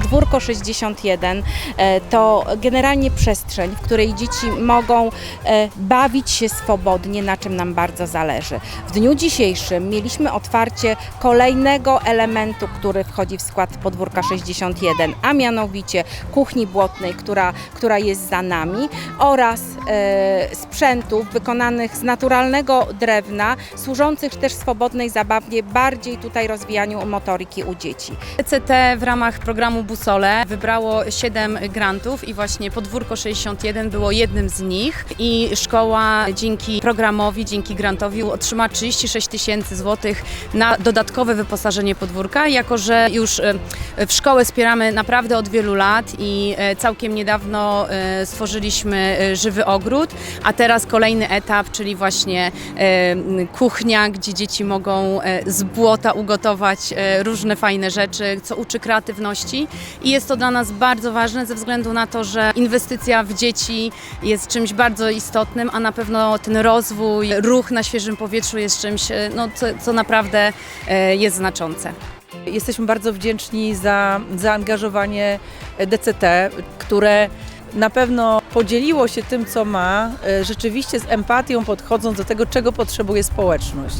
Podwórko 61 e, to generalnie przestrzeń, w której dzieci mogą e, bawić się swobodnie, na czym nam bardzo zależy. W dniu dzisiejszym mieliśmy otwarcie kolejnego elementu, który wchodzi w skład Podwórka 61, a mianowicie kuchni błotnej, która, która jest za nami oraz e, sprzętów wykonanych z naturalnego drewna, służących też swobodnej zabawie, bardziej tutaj rozwijaniu motoryki u dzieci. ECT w ramach programu Busole wybrało 7 grantów i właśnie Podwórko 61 było jednym z nich. I szkoła dzięki programowi, dzięki grantowi otrzymała 36 tysięcy złotych na dodatkowe wyposażenie podwórka, jako że już e, w szkołę wspieramy naprawdę od wielu lat i e, całkiem niedawno e, stworzyliśmy żywy ogród, a teraz kolejny etap, czyli właśnie kuchnia, gdzie dzieci mogą z błota ugotować różne fajne rzeczy, co uczy kreatywności i jest to dla nas bardzo ważne ze względu na to, że inwestycja w dzieci jest czymś bardzo istotnym, a na pewno ten rozwój, ruch na świeżym powietrzu jest czymś, e, no, co, co naprawdę e, jest znaczące. Jesteśmy bardzo wdzięczni za zaangażowanie DCT, które na pewno podzieliło się tym, co ma, e, rzeczywiście z empatią podchodząc do tego, czego potrzebuje społeczność.